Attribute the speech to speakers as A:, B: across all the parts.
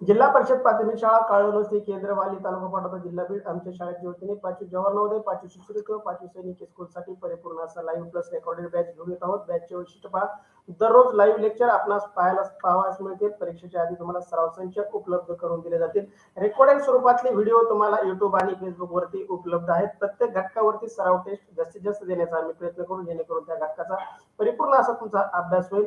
A: जिल्हा परिषद प्राथमिक शाळा काळवस्ती केंद्रवाली तालुका पाठवता जिल्हा बीड आमच्या शाळेच्या वतीने पाचवी जवाहर नवोदय पाचवी शिक्षक पाचवी सैनिक स्कूलसाठी परिपूर्ण असा लाईव्ह प्लस रेकॉर्डेड बॅच घेऊन येत आहोत. बॅचचे वैशिष्ट्य पहा. दररोज लाईव्ह लेक्चर आपणास पाहायला पाहावयास मिळते परीक्षेच्या आधी तुम्हाला सराव संच उपलब्ध करून दिले जातील. रेकॉर्डेड स्वरूपातले व्हिडिओ तुम्हाला युट्यूब आणि फेसबुक वरती उपलब्ध आहेत. प्रत्येक घटकावरती सराव टेस्ट जास्तीत जास्त देण्याचा आम्ही प्रयत्न करू. जेणेकरून त्या घटकाचा परिपूर्ण असा तुमचा अभ्यास होईल.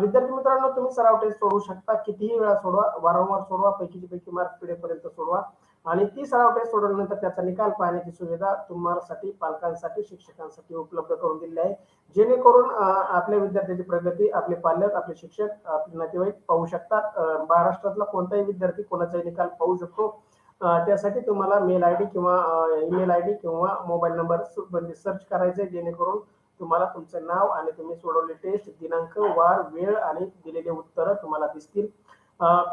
A: विद्यार्थी मित्रांनो तुम्ही सराव टेस्ट सोडवू शकता. कितीही वेळा सोडवा वारंवार सोडवा पैकीची पैकी मार्क पिढेपर्यंत सोडवा. आणि ती सराव टेस्ट सोडवल्यानंतर त्याचा निकाल पाहण्याची सुविधा तुम्हासाठी पालकांसाठी शिक्षकांसाठी उपलब्ध करून दिली आहे. जेणेकरून आपल्या विद्यार्थ्याची प्रगती आपले पालक आपले शिक्षक आपले नातेवाईक पाहू शकतात. महाराष्ट्रातला कोणताही विद्यार्थी कोणाचाही निकाल पाहू शकतो. त्यासाठी तुम्हाला मेल आय डी किंवा ईमेल आय डी किंवा मोबाईल नंबर सर्च करायचे जेणेकरून तुम्हाला तुमचं नाव आणि तुम्ही सोडवले टेस्ट दिनांक वार वेळ आणि दिलेले उत्तर तुम्हाला दिसतील.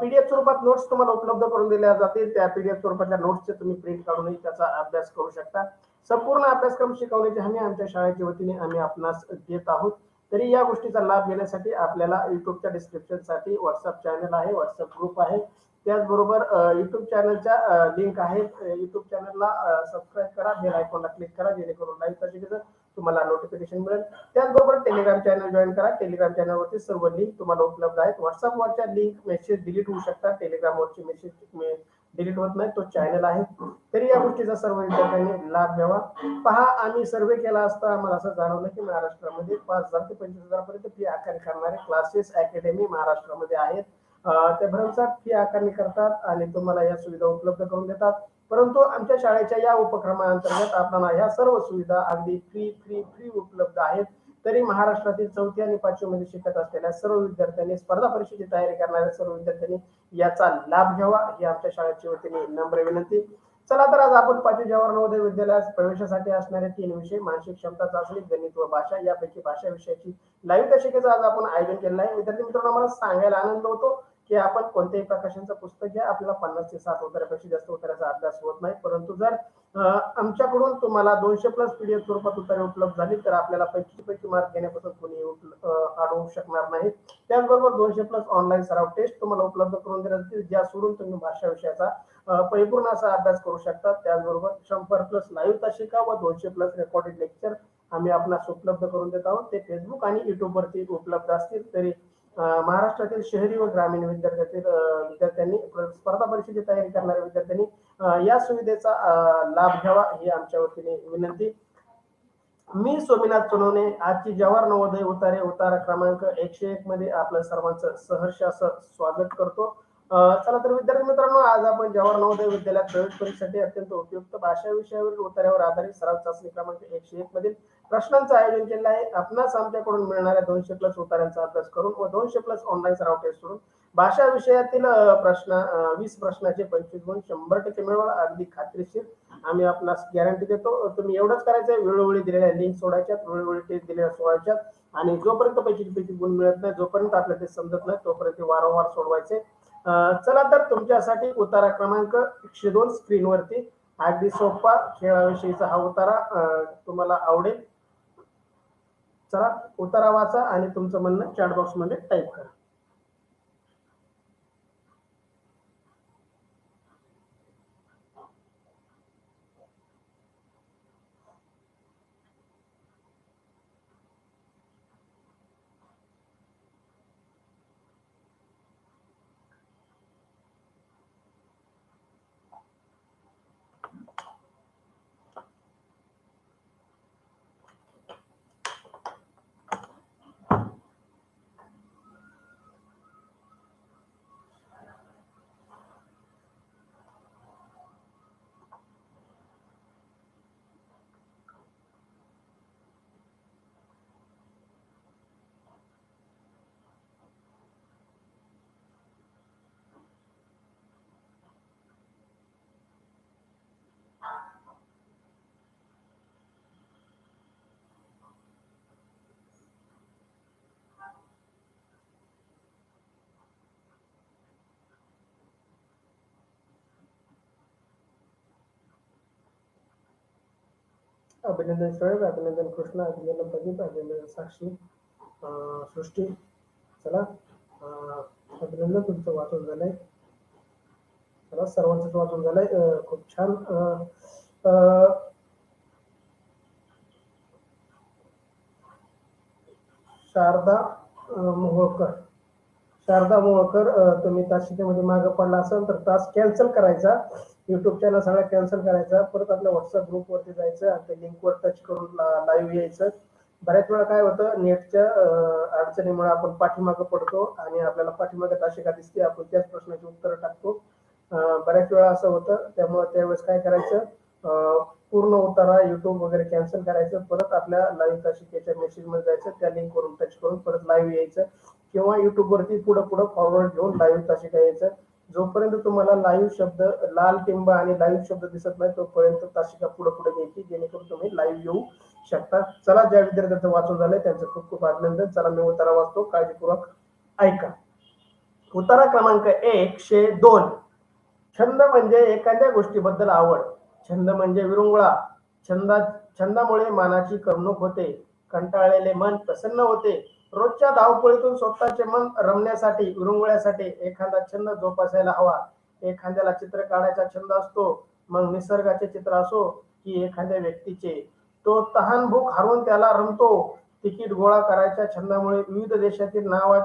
A: पीडीएफ स्वरूपात नोट्स तुम्हाला उपलब्ध करून दिल्या जातील. त्या पीडीएफ स्वरूपातल्या नोट्सचे तुम्ही प्रिंट काढूनही त्याचा अभ्यास करू शकता. संपूर्ण अभ्यासक्रम शिकवण्याची हमी आमच्या शाळेच्या वतीने आम्ही आपणास देत आहोत. तरी या गोष्टीचा लाभ घेण्यासाठी आपल्याला युट्यूबच्या डिस्क्रिप्शनसाठी व्हॉट्सअप चॅनल आहे व्हॉट्सअप ग्रुप आहे. त्याचबरोबर युट्यूब चॅनलच्या लिंक आहेत युट्यूब चॅनलला सबस्क्राईब करा बेल आयकॉनला क्लिक करा जेणेकरून लाईव्ह तारखेचं तुम्हाला नोटिफिकेशन मिळेल. त्याचबरोबर टेलिग्राम चॅनल जॉईन करा. टेलिग्राम चॅनलवरती सर्व लिंक तुम्हाला उपलब्ध आहेत. व्हॉट्सअपवरच्या लिंक मेसेज डिलीट होऊ शकतात. टेलिग्रामवरची मेसेज डिलीट होत नाही. तो चॅनल आहे. तरी या गोष्टीचा सर्व विद्यार्थ्यांनी लाभ घ्यावा. पहा आम्ही सर्वे केला असता आम्हाला असं जाणवलं की महाराष्ट्रामध्ये पाच हजार ते पंचवीस हजार पर्यंत फी आकारणी करणारे क्लासेस अकॅडमी महाराष्ट्रामध्ये आहेत. ते भरमसाठ फी आकारणी करतात आणि तुम्हाला या सुविधा उपलब्ध करून देतात. परंतु आमच्या शाळेच्या या उपक्रमाअंतर्गत आपल्याला ह्या सर्व सुविधा अगदी फ्री फ्री फ्री उपलब्ध आहेत. तरी महाराष्ट्रातील चौथी आणि पाचवी मध्ये शिकत असलेल्या सर्व विद्यार्थ्यांनी स्पर्धा परीक्षेची तयारी करणाऱ्या सर्व विद्यार्थ्यांनी याचा लाभ घ्यावा ही आमच्या शाळेच्या वतीने नम्र विनंती. चला तर आज आपण पाचवी जवाहर नवोदय विद्यालयात प्रवेशासाठी असणारे तीन विषय मानसिक क्षमता चाचणी गणित व भाषा यापैकी भाषा विषयाची लाईव्ह दशकेचं आज आपण आयोजन केलेलं आहे. विद्यार्थी मित्रांनो मला सांगायला आनंद होतो. की आपण कोणत्याही प्रकाशनचं पुस्तक घ्या आपल्याला पन्नास ते साठ उत्तरापेक्षा जास्त उत्तराचा अभ्यास होत नाही. परंतु जर आमच्याकडून तुम्हाला दोनशे प्लस पीडीएफ स्वरूपात उत्तरे उपलब्ध झाली तर आपल्याला पैकी पैकी मार्क घेण्यापासून कोणी अडवू शकणार नाही. त्याचबरोबर दोनशे प्लस ऑनलाईन सराव टेस्ट तुम्हाला उपलब्ध करून देण्यात येतील ज्या सोडून तुम्ही भाषा विषयाचा परिपूर्ण असा अभ्यास करू शकता. त्याचबरोबर शंभर प्लस लाईव्ह तासिका व दोनशे प्लस रेकॉर्डेड लेक्चर आम्ही आपणास उपलब्ध करून देत आहोत. ते फेसबुक आणि युट्यूबवरती उपलब्ध असतील तरी महाराष्ट्रातील शहरी व ग्रामीण विद्यार्थ्यातील विद्यार्थ्यांनी स्पर्धा परीक्षेची तयारी करणाऱ्या विद्यार्थ्यांनी या सुविधेचा लाभ घ्यावा ही आमच्या वतीने विनंती. मी सोमीनाथ सोनवणे आजची जवाहर नवोदय उतारे उतारा क्रमांक एकशे एक मध्ये आपलं सर्वांचं सहर्ष असं स्वागत करतो. चला तर विद्यार्थी मित्रांनो आज आपण जवाहर नवोदय विद्यालयात प्रवेश परीक्षेसाठी अत्यंत उपयुक्त भाषा विषयावरील उतार्यावर आधारित सराव चाचणी क्रमांक एकशे एक मधील प्रश्नांचं आयोजन केलं आहे. आपणास आमच्याकडून मिळणाऱ्या दोनशे प्लस उतार्यांचा अभ्यास करून व दोनशे प्लस ऑनलाईन सराव टेस्ट करून भाषा विषयातील प्रश्न वीस प्रश्नाचे पंचवीस गुण शंभर टक्के मिळवा अगदी खात्रीशीर आम्ही आपणास गॅरंटी देतो. तुम्ही एवढंच करायचं आहे वेळोवेळी दिलेल्या लिंक सोडायच्यात वेळोवेळी टेस्ट दिलेल्या सोडायच्यात आणि जोपर्यंत पैकी गुण मिळत नाही जोपर्यंत आपल्याला ते समजत नाही तोपर्यंत ते वारंवार सोडवायचे. चला तर तुमच्यासाठी उतारा क्रमांक एकशे दोन स्क्रीनवरती. अगदी सोपा खेळाविषयीचा हा उतारा तुम्हाला आवडेल. चला उतारा वाचा आणि तुमचं म्हणणं चॅटमध्ये टाईप करा. अभिनंदन शोएब अभिनंदन कृष्ण अभिनंदन प्रदीप अभिनंदन साक्षी सृष्टी चला अभिनंदन तुमचं वाचून झालंय चला सर्वांचंच वाचून झालंय खूप छान शारदा मोहकर शारदा मोहकर तुम्ही तास मागे पडला असाल तर तास कॅन्सल करायचा. युट्यूब चॅनल सगळा कॅन्सल करायचा. परत आपल्या व्हॉट्सअप ग्रुपवरती जायचं आणि त्या लिंकवर टच करून लाईव्ह यायचं. बऱ्याच वेळा काय होतं नेटच्या अडचणीमुळे आपण पाठीमागं पडतो आणि आपल्याला पाठीमागे ताशिका दिसते आपण त्याच प्रश्नाची उत्तरं टाकतो. बऱ्याच वेळा असं होतं त्यामुळे त्यावेळेस काय करायचं पूर्ण उतारा युट्यूब वगैरे कॅन्सल करायचं. परत आपल्या लाईव्ह ताशिकेच्या मेसेजमध्ये जायचं त्या लिंकवरून टच करून परत लाईव्ह यायचं. किंवा युट्यूबवरती वरती पुढं फॉरवर्ड घेऊन लाईव्ह ताशिका यायचं. जोपर्यंत तुम्हाला लाईव्ह शब्द लाल टिंब आणि लाईव्ह शब्द दिसत नाही तोपर्यंत तासिका पुढे पुढे घ्यायची जेणेकरून तुम्ही लाईव्ह येऊ शकता. चला ज्या विद्यार्थ्यांचं वाचून झालंय त्यांचं खूप खूप अभिनंदन. चला मी उतारा वाचतो. काळजीपूर्वक ऐका. उतारा क्रमांक एकशे दोन. छंद म्हणजे एखाद्या गोष्टीबद्दल आवड. छंद म्हणजे विरुंगळा. छंदा छंदामुळे मानाची करमणूक होते. कंटाळलेले मन प्रसन्न होते. रोजच्या धावपळीतून स्वतःचे मन रमण्यासाठी विरंगुळ्यासाठी एखादा छंद जोपासायला हवा. एखाद्याला चित्र काढायचा छंद असतो मग निसर्गाचे चित्र असो की एखाद्या व्यक्तीचे. तो तहान भूक हरवून त्याला रमतो. तिकीट गोळा करायच्या छंदामुळे विविध देशातील नावा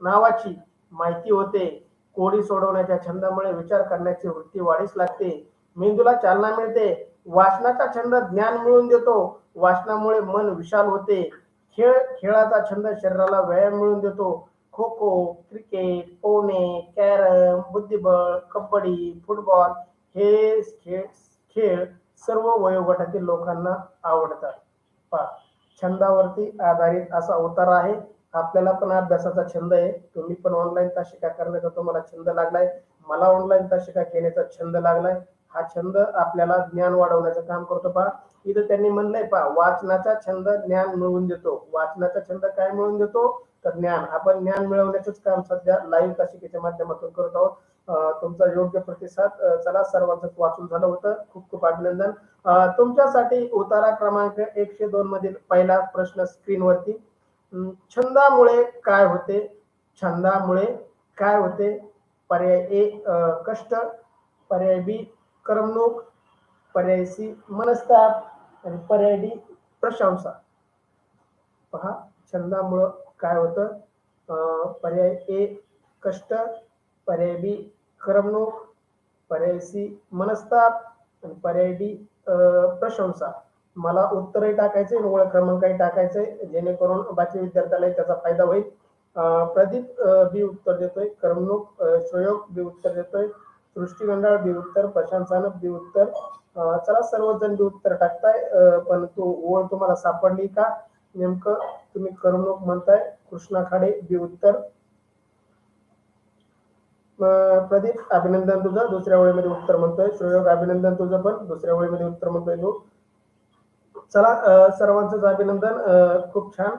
A: नावाची माहिती होते. कोडी सोडवण्याच्या छंदामुळे विचार करण्याची वृत्ती वाढीस लागते. मेंदूला चालना मिळते. वाचनाचा छंद ज्ञान मिळवून देतो. वाचनामुळे मन विशाल होते. खेळ खेळाचा छंद शरीराला व्यायाम मिळून देतो. खो खो क्रिकेट पोहणे कॅरम बुद्धिबळ कबड्डी फुटबॉल हे खेळ खेळ सर्व वयोगटातील लोकांना आवडतात. पहा छंदावरती आधारित असा अवतार आहे. आपल्याला पण अभ्यासाचा छंद आहे. तुम्ही पण ऑनलाईन तासिका करण्याचा तुम्हाला छंद लागलाय. मला ऑनलाईन तासिका घेण्याचा छंद लागलाय. हा छंद आपल्याला ज्ञान वाढवण्याचं काम करतो. पहा इथं त्यांनी म्हणलंय पहा वाचनाचा छंद ज्ञान मिळवून देतो. वाचनाचा छंद काय मिळवून देतो? तर ज्ञान. आपण ज्ञान मिळवण्याचंच काम सध्या लाईव्ह काशिकेच्या माध्यमातून करत आहोत. तुमचा योग्य प्रतिसाद चला सर्वांचं वाचून झालं होतं. खूप खूप अभिनंदन. तुमच्यासाठी उतारा क्रमांक एकशे दोन मधील पहिला प्रश्न स्क्रीनवरती. छंदामुळे काय होते? छंदामुळे काय होते? पर्याय ए कष्ट. पर्याय बी करमणूक. पर्याय सी मनस्ताप. आणि पर्यायी प्रशंसा. पहा छंदामुळं काय होतं? अं, पर्याय ए कष्ट पर्याय बी करमणूक पर्याय सी मनस्ताप आणि पर्याय डी प्रशंसा. मला उत्तरही टाकायचंय आणि ओळख क्रमांकही टाकायचंय जेणेकरून बाकी विद्यार्थ्यालाही त्याचा फायदा होईल. अं, प्रदीप बी उत्तर देतोय करमणूक अं, श्रेयोग बी उत्तर देतोय सृष्टी मंडळ बी उत्तर प्रशांत सानप बी उत्तर चला सर्वजण बी उत्तर टाकताय. पण तो ओळ तुम्हाला सापडली का? नेमकं तुम्ही करमणूक म्हणताय. कृष्णा खाडे बी उत्तर. प्रदीप अभिनंदन तुझं. दुसऱ्या वेळेमध्ये उत्तर म्हणतोय. श्रेयोग अभिनंदन तुझं पण. दुसऱ्या वेळेमध्ये उत्तर म्हणतोय तू. चला अं, सर्वांचंच अभिनंदन. खूप छान.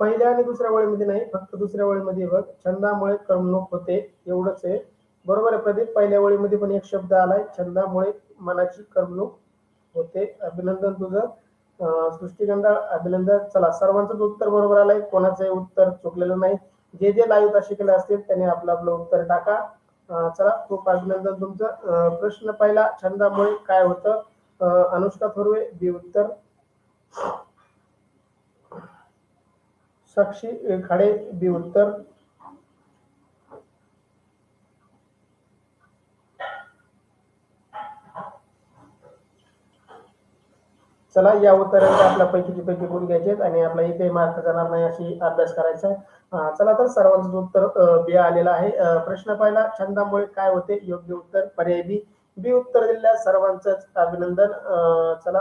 A: पहिल्या आणि दुसऱ्या वेळेमध्ये नाही फक्त दुसऱ्या वेळेमध्ये बघ. छंदामुळे करमणूक होते. एवढंच आहे. बरोबर आहे प्रदीप. पहिल्या वेळेमध्ये पण एक शब्द आलाय. छंदामुळे मनाची करमणूक होते. अभिनंदन तुझं. सृष्टीगंधा अभिनंदन. चला सर्वांचंच उत्तर बरोबर आलंय. कोणाचंही उत्तर चुकलेलं नाही. जे जे लाईव्ह शिकले असतील त्यांनी आपलं आपलं उत्तर टाका. चला खूप अभिनंदन तुमचं. प्रश्न पहिला छंदामुळे काय होतं? अनुष्का थोरवे बी उत्तर. साक्षी खाडे बी उत्तर. चला या उत्तरांचे आपल्या पैकीची पैकी गुण घ्यायचे आणि आपला एकही मार्क जाणार नाही अशी अभ्यास करायचा आहे. चला तर सर्वांचं उत्तर बी आलेलं आहे. प्रश्न पहिला छंदामुळे काय होते? योग्य उत्तर पर्याय बी. बी उत्तर दिल्या सर्वांचंच अभिनंदन. चला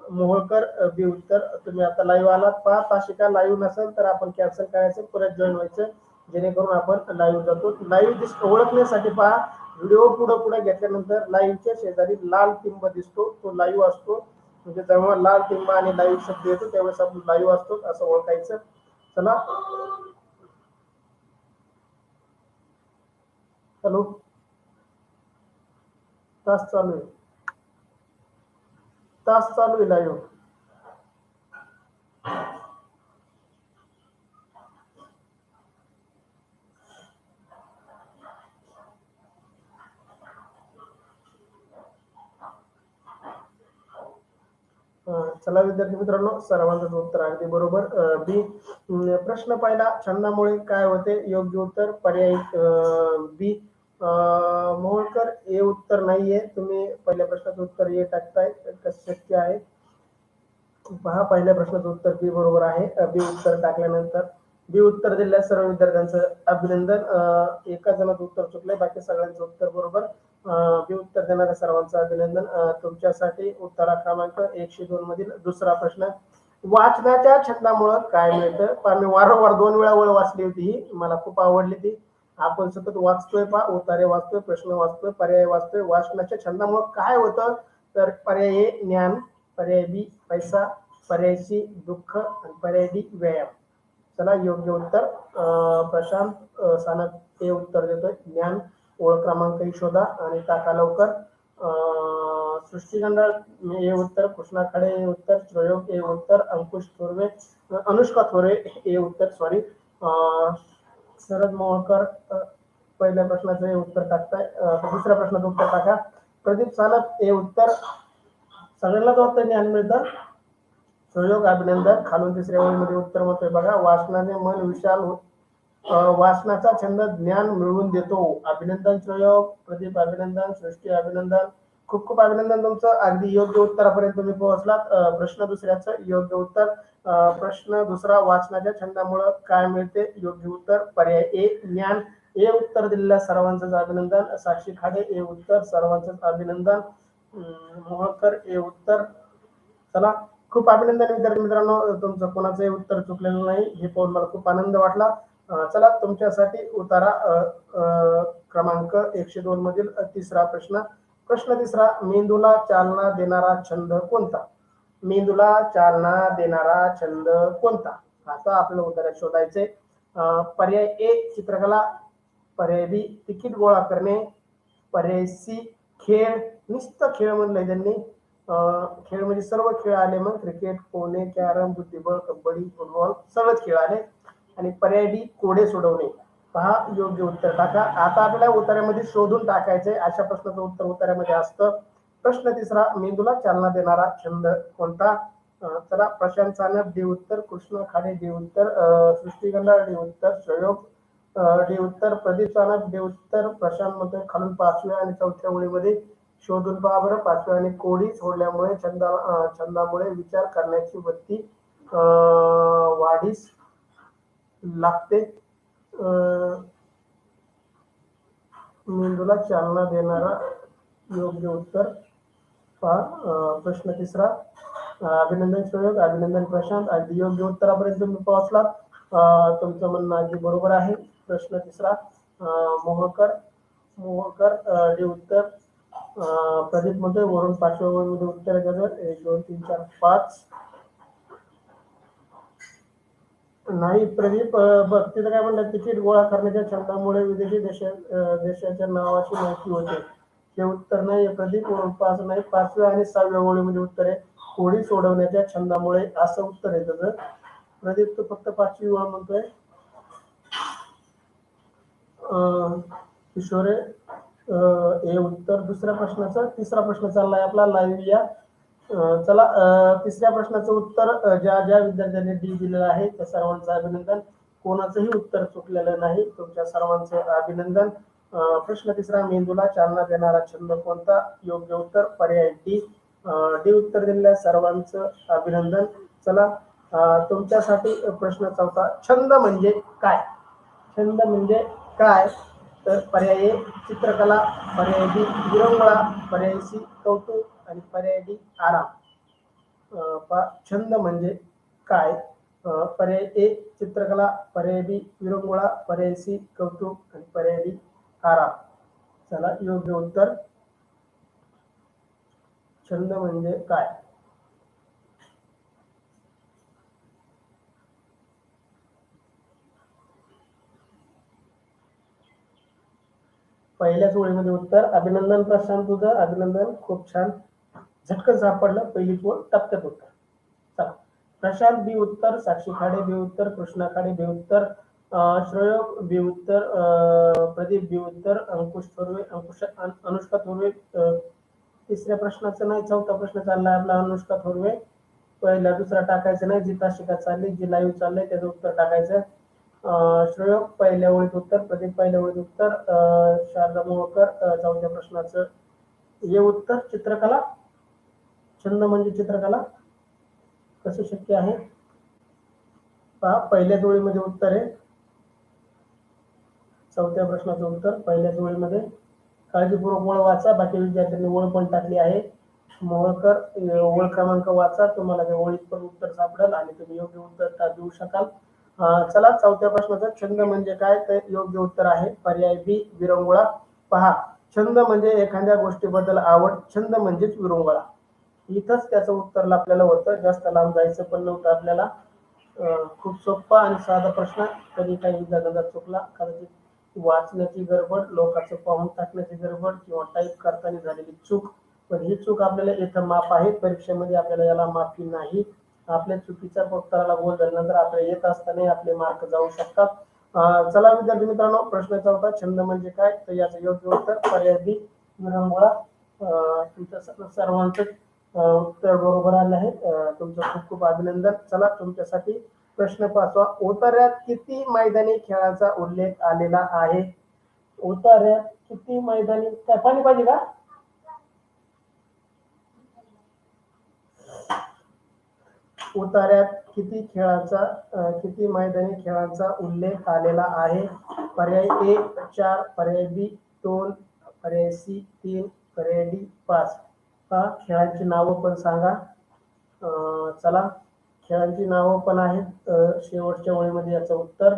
A: मोहोळकर बी उत्तर. तुम्ही आता लाईव्ह आलात. पहा ताशिका लाईव्ह नसेल तर आपण कॅन्सल करायचं परत जॉईन व्हायचं. जेणेकरून आपण लाईव्ह जातो. लाईव्ह ओळखण्यासाठी पहा. व्हिडिओ पुढे पुढे घेतल्यानंतर लाईव्हच्या शेजारी लाल टिंब दिसतो. तो लाईव्ह असतो. म्हणजे जेव्हा लाल टिंबा आणि लाईव्ह शब्द येतो त्यावेळेस आपण लाईव्ह असतो असं ओळखायचं. चला. हॅलो. तास चालू आहे. तास चालू आहे लाईव्ह. चला विद्यार्थी मित्रांनो सर्वांचं उत्तर अगदी बरोबर. बी प्रश्न पहिला छंदामुळे काय होते? योग्य उत्तर पर्याय बी मोहोळकर हे उत्तर नाहीये. तुम्ही पहिल्या प्रश्नाचं उत्तर ए टाकताय कसं शक्य आहे. पहा पहिल्या प्रश्नाचं उत्तर बी बरोबर आहे. बी उत्तर टाकल्यानंतर बी उत्तर दिल्या सर्व विद्यार्थ्यांचं अभिनंदन. एका जणाचं उत्तर चुकलंय बाकी सगळ्यांचं उत्तर बरोबर. मी उत्तर देणाऱ्या सर्वांचं अभिनंदन. तुमच्यासाठी उत्तरा क्रमांक एकशे दोन मधील दुसरा प्रश्न. वाचनाच्या छंदामुळं काय मिळतं? मी वारंवार दोन वेळा वेळ वाचली होती ही. मला खूप आवडली ती. आपण सतत वाचतोय पा उतारे वाचतोय प्रश्न वाचतोय पर्याय वाचतोय. वाचनाच्या छंदामुळं काय होतं? तर पर्याय ज्ञान पर्याय बी पैसा पर्याय सी दुःख आणि पर्याय डी व्यायाम. चला योग्य उत्तर. प्रशांत सानप हे उत्तर देतोय. ज्ञान ओळख क्रमांकही शोधा आणि टाका लवकर. सृष्टीगंधा ए उत्तर कृष्णा खडे हे उत्तर प्रयोग ए उत्तर अंकुश थोरवे अनुष्का थोरे ए उत्तर सॉरी शरद मोहकर पहिल्या प्रश्नाचं हे उत्तर टाकताय. दुसऱ्या प्रश्नाचं उत्तर टाका. प्रदीप सानप हे उत्तर. सगळ्यांनाच वाटतं ज्ञान मिळतं. सहयोग अभिनंदन. खालून तिसऱ्या ओळीमध्ये उत्तर म्हणतोय बघा. वाचनाने मन विशाल वाचनाचा छंद ज्ञान मिळवून देतो. अभिनंदन सहयोग प्रदीप अभिनंदन सृष्टी अभिनंदन. खूप खूप अभिनंदन तुमचं. अगदी योग्य उत्तरापर्यंत तुम्ही पोहोचलात. प्रश्न दुसऱ्याचं योग्य उत्तर. प्रश्न दुसरा वाचनाच्या छंदामुळे काय मिळते? योग्य उत्तर पर्याय ए ज्ञान. ए उत्तर दिलेल्या सर्वांचं अभिनंदन. साक्षी खाडे ए उत्तर. सर्वांचं अभिनंदन. मोहकर ए उत्तर. चला खूप अभिनंदन विद्यार्थी मित्रांनो. तुमचं कोणाचंही उत्तर चुकलेलं नाही हे पाहून मला खूप आनंद वाटला. चला तुमच्यासाठी उतारा क्रमांक एकशे दोन मधील तिसरा प्रश्न. प्रश्न तिसरा मेंदूला चालना देणारा छंद कोणता? मेंदूला चालना देणारा छंद कोणता? आता आपल्याला उत्तर शोधायचे पर्याय ए चित्रकला. पर्याय बी तिकीट गोळा करणे. पर्याय सी खेळ. नुसतं खेळ म्हणलंय त्यांनी. खेळ म्हणजे सर्व खेळ आले मग क्रिकेट पोहणे कॅरम बुद्धिबळ कबड्डी फुटबॉल सगळंच खेळ आले. आणि पर्यायी कोडे सोडवणे. पहा योग्य उत्तर टाका. आता आपल्याला उतार्यामध्ये शोधून टाकायचे अशा प्रश्नाचं उत्तर उतार्यामध्ये असतं. प्रश्न तिसरा मेंदूला चालना देणारा छंद कोणता? चला प्रशांत चानप डी उत्तर कृष्ण खाडे डी उत्तर सृष्टीगंधा डी उत्तर सहयोग डी उत्तर प्रदीप चानप डी उत्तर प्रशांत मध्ये खालून पाचव्या आणि चौथ्या ओळीमध्ये शोधून पहा बरं. पाचव्या आणि कोडी सोडल्यामुळे छंदा छंदामुळे विचार करण्याची वृत्ती वाढीस लागते. मेंदूला चालना देणारा योग्य उत्तर पहा प्रश्न तिसरा. अभिनंदन सहयोग अभिनंदन प्रशांत. अगदी योग्य उत्तरापर्यंत तुम्ही पोहोचलात. तुमचं म्हणणं अगदी बरोबर आहे. प्रश्न तिसरा मोहकर मोहकर हे उत्तर प्रदीपमध्ये वरून पाचव्या मध्ये उत्तर गजर एक दोन तीन चार पाच. नाही प्रदीप बघ काय म्हणतात तिकीट गोळा करण्याच्या छंदामुळे विदेशी देशा देशाच्या नावाची माहिती होते. हे उत्तर नाही प्रदीप पाच नाही पाचव्या आणि सहाव्या ओळीमध्ये उत्तर आहे. कोडी सोडवण्याच्या छंदामुळे असं उत्तर आहे त्याचं. प्रदीप तो फक्त पाचवी ओळ म्हणतोय. किशोरे हे उत्तर दुसऱ्या प्रश्नाचा तिसरा प्रश्न चाललाय आपला. लाईव्ह या. चला तिसऱ्या प्रश्नाचं उत्तर ज्या ज्या विद्यार्थ्यांनी डी दिलेलं आहे त्या सर्वांचं अभिनंदन. कोणाचंही उत्तर चुकलेलं नाही तुमच्या सर्वांचं अभिनंदन. प्रश्न तिसरा मेंदूला चालना देणारा छंद कोणता? योग्य उत्तर पर्याय डी. डी उत्तर दिलेल्या सर्वांचं अभिनंदन. चला तुमच्यासाठी प्रश्न चौथा छंद म्हणजे काय? छंद म्हणजे काय? तर पर्याय चित्रकला पर्याय बी विरंगुळा पर्याय सी कौतुक. आणि पर्यायी आराम. छंद म्हणजे काय? पर्याय ए चित्रकला पर्याय बी विरंगुळा पर्याय सी कौतुक आणि पर्याय डी आराम. चला योग्य उत्तर छंद म्हणजे काय? पहिल्याच ओळीमध्ये उत्तर. अभिनंदन प्रशांत तुझं. अभिनंदन. खूप छान. झटकन सापडलं पहिली ओळ टप्प्यात उत्तर प्रशांत बी उत्तर साक्षी खाडे बी उत्तर कृष्णा खाडे बी उत्तर श्रेयोग बी उत्तर प्रदीप बी उत्तर अंकुश थोरवे अंकुश अनुष्का थोरवे तिसऱ्या प्रश्नाचं नाही चौथा प्रश्न चालला आपला अनुष्का थोरवे. पहिला दुसरा टाकायचं नाही जी ताशिका चालली जी लाईव्ह चाललंय त्याचं उत्तर टाकायचं. अं, पहिल्या ओळीत उत्तर प्रदीप पहिल्या ओळीत उत्तर अं, शारदा मोहकर चौथ्या प्रश्नाचं हे उत्तर चित्रकला. छंद म्हणजे चित्रकला. कसं शक्य आहे? पहा पहिल्या जोडीमध्ये उत्तर आहे. चौथ्या प्रश्नाचं उत्तर पहिल्या जोडीमध्ये. काळजीपूर्वक ओळ वाचा बाकी विद्यार्थ्यांनी ओळ पण टाकली आहे. मोहळकर ओळ क्रमांक वाचा तुम्हाला त्या ओळीत पण उत्तर सापडेल आणि तुम्ही योग्य उत्तर देऊ शकाल. चला चौथ्या प्रश्नाचा छंद म्हणजे काय? तर योग्य उत्तर आहे. पर्याय बी विरंगुळा. पहा छंद म्हणजे एखाद्या गोष्टीबद्दल आवड छंद म्हणजेच विरंगुळा. इथंच त्याचं उत्तर आपल्याला होतं. जास्त लांब जायचं पण नव्हतं आपल्याला. खूप सोपा आणि साधा प्रश्न. कधी काही विद्यार्थ्यांचा चुकला कदाचित वाचण्याची गडबड लोकांचं पाहून टाकण्याची गडबड किंवा टाईप करताना झालेली चूक. पण ही चूक आपल्याला इथं माफ आहे. परीक्षेमध्ये आपल्याला याला माफी नाही. आपल्या चुकीच्या उत्तराला गोल झाल्यानंतर आपल्याला येत असताना आपले मार्क जाऊ शकतात. चला विद्यार्थी मित्रांनो प्रश्नाचा होता छंद म्हणजे काय? तर याचं योग्य उत्तर पर्याय बी. विरंगुळा. तुमच्या सर्वांचं उत्तर बरोबर आले आहे तुमचं खूप खूप अभिनंदन. चला तुमच्यासाठी प्रश्न पाचवा उतार्यात किती मैदानी खेळाचा उल्लेख आलेला आहे? उतार्यात किती मैदानी? काय पाणी पाहिजे का? उतार्यात किती खेळाचा किती मैदानी खेळांचा उल्लेख आलेला आहे? पर्याय ए चार पर्याय बी दोन पर्याय सी तीन पर्याय डी पाच. खेळांची नावं पण सांगा. चला. खेळांची नावं पण आहेत. शेवटच्या ओळीमध्ये याचं उत्तर.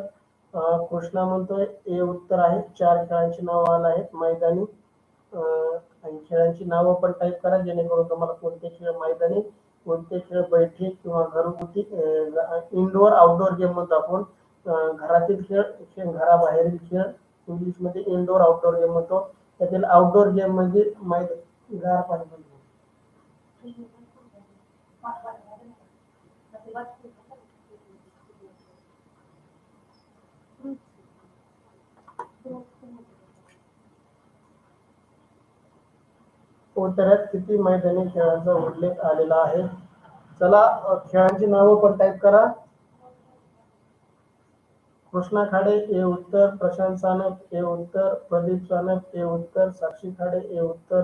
A: कृष्णा म्हणतोय ए उत्तर आहे. चार खेळांची नावं आलं आहेत मैदानी. आणि खेळांची नावं पण टाईप करा जेणेकरून तुम्हाला कोणते खेळ मैदानी कोणते खेळ बैठे किंवा घरगुती इनडोअर आउटडोअर गेम म्हणतो आपण घरातील खेळ खेळ घराबाहेरील खेळ इंग्लिशमध्ये इनडोअर आउटडोअर गेम म्हणतो. त्यातील आउटडोअर गेम म्हणजे मैदान गार पाणी हो, उत्तरात किती मैदानी खेळांचा उल्लेख आलेला आहे. चला खेळांची नावं पण टाईप करा. कृष्णा खाडे ए उत्तर प्रशांत सानप ए उत्तर प्रदीप सानप ए उत्तर साक्षी खाडे ए उत्तर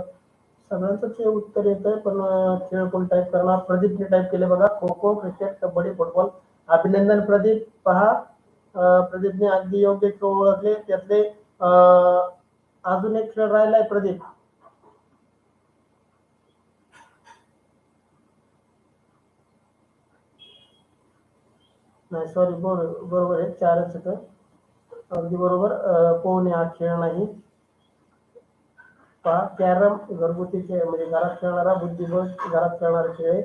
A: सगळ्यांचंच हे उत्तर येत आहे पण खेळ कोण टाईप करणार? प्रदीपने टाईप केले बघा खो खो क्रिकेट कबड्डी फुटबॉल अभिनंदन प्रदीप. पहा प्रदीपने अगदी योग्य खेळ ओळखले. त्यातले अजून एक खेळ राहिलाय प्रदीप. नाही सॉरी बरोबर बरोबर आहे. चारच येतं अगदी बरोबर. पोहणे हा खेळ नाही. पहा कॅरम घरगुती खेळ म्हणजे घरात खेळणारा बुद्धिबळ घरात खेळणारा खेळ. आहे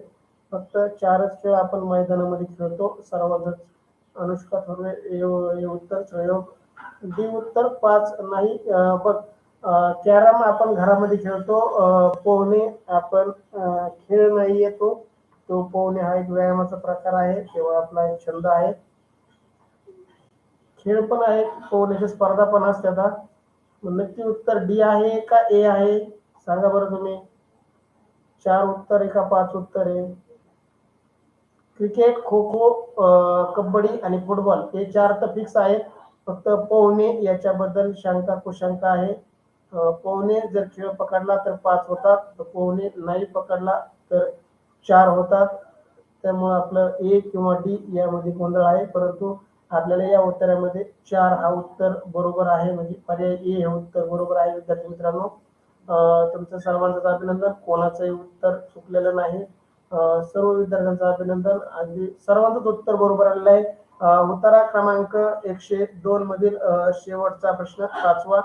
A: फक्त चारच खेळ आपण मैदानामध्ये खेळतो. सर्वांच अनुष्का थोरवे हे- उत्तर प्रयोग डी उत्तर पाच नाही बघ कॅरम आपण घरामध्ये खेळतो. पोहणे आपण खेळ नाही येतो. तो पोहणे हा एक व्यायामाचा प्रकार आहे. तेव्हा आपला एक छंद आहे. खेळ पण आहे. पोहण्याची स्पर्धा पण असते आता नक्की उत्तर डी आहे का ए आहे? सांगा बरं तुम्ही. चार उत्तर आहे का पाच उत्तर आहे? क्रिकेट खो खो कबड्डी आणि फुटबॉल हे चार तर फिक्स आहेत. फक्त पोहणे याच्याबद्दल शंका कुशंका आहे. पोहणे जर खेळ पकडला तर पाच होतात. तर पोहणे नाही पकडला तर चार होतात. त्यामुळे आपलं ए किंवा डी यामध्ये गोंधळ आहे. परंतु आपल्याला या उत्तरामध्ये चार हा उत्तर बरोबर आहे म्हणजे पर्याय ए हे उत्तर बरोबर आहे. विद्यार्थी मित्रांनो अं, तुमचं सर्वांचं अभिनंदन. कोणाचंही उत्तर चुकलेलं नाही. सर्व विद्यार्थ्यांचं अभिनंदन. अगदी सर्वांचंच उत्तर बरोबर आलेलं आहे. उत्तरा क्रमांक एकशे दोन मधील शेवटचा प्रश्न पाचवा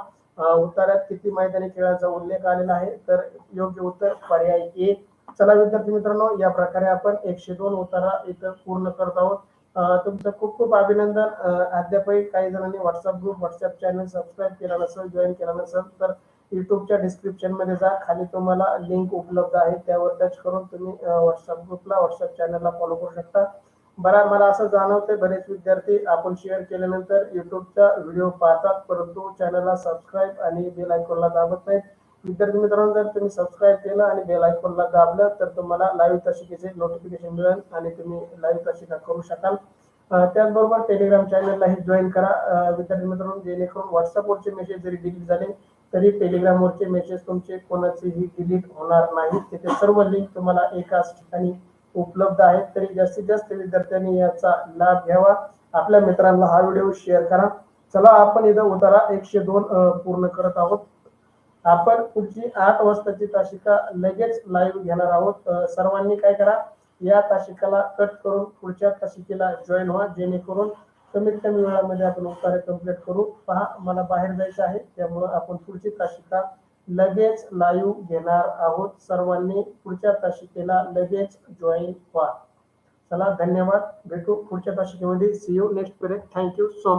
A: उत्तरात किती मैदानी खेळाचा उल्लेख आलेला आहे? तर योग्य उत्तर पर्याय ए. चला विद्यार्थी मित्रांनो या प्रकारे आपण एकशे दोन उत्तरा इथं पूर्ण करत आहोत. तुमचं खूप खूप अभिनंदन. अं, अद्यापही काही जणांनी WhatsApp group WhatsApp channel subscribe केला नसेल जॉईन केला नसेल तर युट्यूबच्या डिस्क्रिप्शनमध्ये जा. खाली तुम्हाला लिंक उपलब्ध आहे त्यावर टच करून तुम्ही व्हॉट्सअप ग्रुपला व्हॉट्सअप चॅनलला फॉलो करू शकता. बरा मला असं जाणवते बरेच विद्यार्थी आपण शेअर केल्यानंतर युट्यूबचा व्हिडिओ पाहतात परंतु चॅनलला सबस्क्राईब आणि बेल आयकॉनला दाबत नाहीत. विद्यार्थी मित्रांनो जर तुम्ही सबस्क्राईब केलं आणि बेल आयकॉनला दाबलं तर तुम्हाला लाईव्ह तासिकेचे नोटिफिकेशन मिळेल आणि तुम्ही लाईव्ह तासिका करू शकाल. त्याचबरोबर टेलिग्राम चॅनललाही जॉईन करा. विद्यार्थी मित्रांनो जेणेकरून व्हॉट्सअपवरचे मेसेज जरी डिलीट झाले तरी टेलिग्रामवरचे मेसेज तुमचे कोणाचेही डिलीट होणार नाही. तिथे सर्व लिंक तुम्हाला एकाच ठिकाणी उपलब्ध आहेत. तरी जास्तीत जास्त विद्यार्थ्यांनी याचा लाभ घ्यावा. आपल्या मित्रांना हा व्हिडिओ शेअर करा. चला आपण इथं उतारा एकशे दोन पूर्ण करत आहोत. आपण पुढची आठ वाजताची तासिका लगेच लाईव्ह घेणार आहोत. सर्वांनी काय करा? या तासिकाला कट करून पुढच्या तासिकेला जॉईन व्हा जेणेकरून कमीत कमी वेळामध्ये आपण उपचार कंप्लीट करू. पहा मला बाहेर जायचं आहे त्यामुळं आपण पुढची तासिका लगेच लाईव्ह घेणार आहोत. सर्वांनी पुढच्या तासिकेला लगेच जॉईन व्हा. चला धन्यवाद. भेटू पुढच्या तासिकेमध्ये. See you next period thank you so